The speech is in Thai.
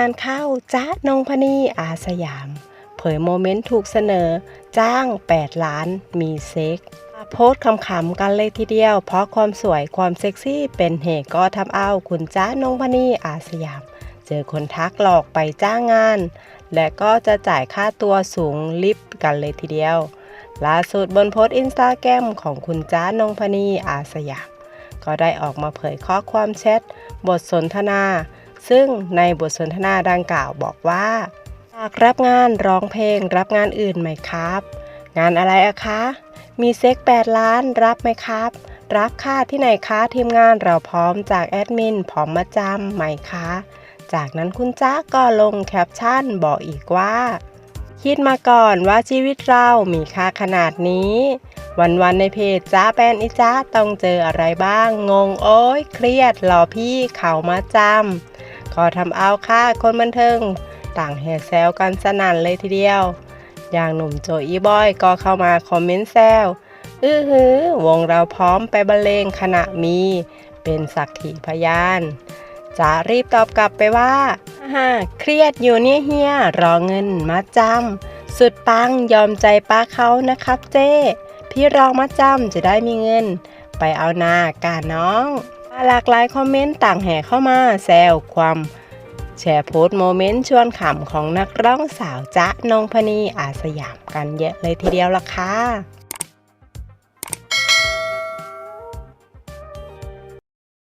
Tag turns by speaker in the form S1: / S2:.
S1: านเข้าจ๊ะนงพนีอาสยาม เผยโมเมนต์ถูกเสนอ จ้าง 8 ล้านมีเซ็กโพสต์คำๆกันเลยทีเดียว เพราะความสวยความเซ็กซี่เป็นเหตุก็ทำเอาคุณจ้านงพนีอาสยาม เจอคนทักหลอกไปจ้างงาน และก็จะจ่ายค่าตัวสูงลิฟต์กันเลยทีเดียว ล่าสุดบนโพสต์อินสตาแกรมของคุณจ้านงพนีอาสยาม ก็ได้ออกมาเผยข้อความแชท บทสนทนา ซึ่งในบทสนทนาดังกล่าวบอกว่าอยากรับงานร้องเพลงรับงานอื่นไหมครับ งานอะไรอะคะ มีเซ็ก8ล้านรับไหมครับ รับค่ะที่ไหนคะทีมงานเราพร้อมจากแอดมินพร้อมมาจำไหมคะ จากนั้นคุณจ้าก็ลงแคปชั่นบอกอีกว่า คิดมาก่อนว่าชีวิตเรามีค่าขนาดนี้ วันๆในเพจจ้าแปนอีจ้าต้องเจออะไรบ้างงงโอ้ยเครียดรอพี่เขามาจำ ก็ทำเอาค่าคนบันเทิง ต่างแห่แซวกันสนั่นเลยทีเดียว อย่างหนุ่มโจอีบอยก็เข้ามาคอมเมนต์แซวอื้อหือวงเราพร้อมไปบรรเลงขณะมี เป็นสักขีพยานจ๋ารีบตอบกลับไปว่าฮ่าเครียดอยู่เนี่ยเฮียรอเงินมาจำสุดปังยอมใจป้าเขานะครับเจ้ พี่รองมาจำจะได้มีเงิน ไปเอานากาน้อง หลากหลายคอมเมนต์ต่างแห่เข้ามาแซวความ แชร์โพสต์โมเมนต์ชวนขำของนักร้องสาวจ๊ะนงพนีอาสยามกันเยอะเลยทีเดียวล่ะค่ะ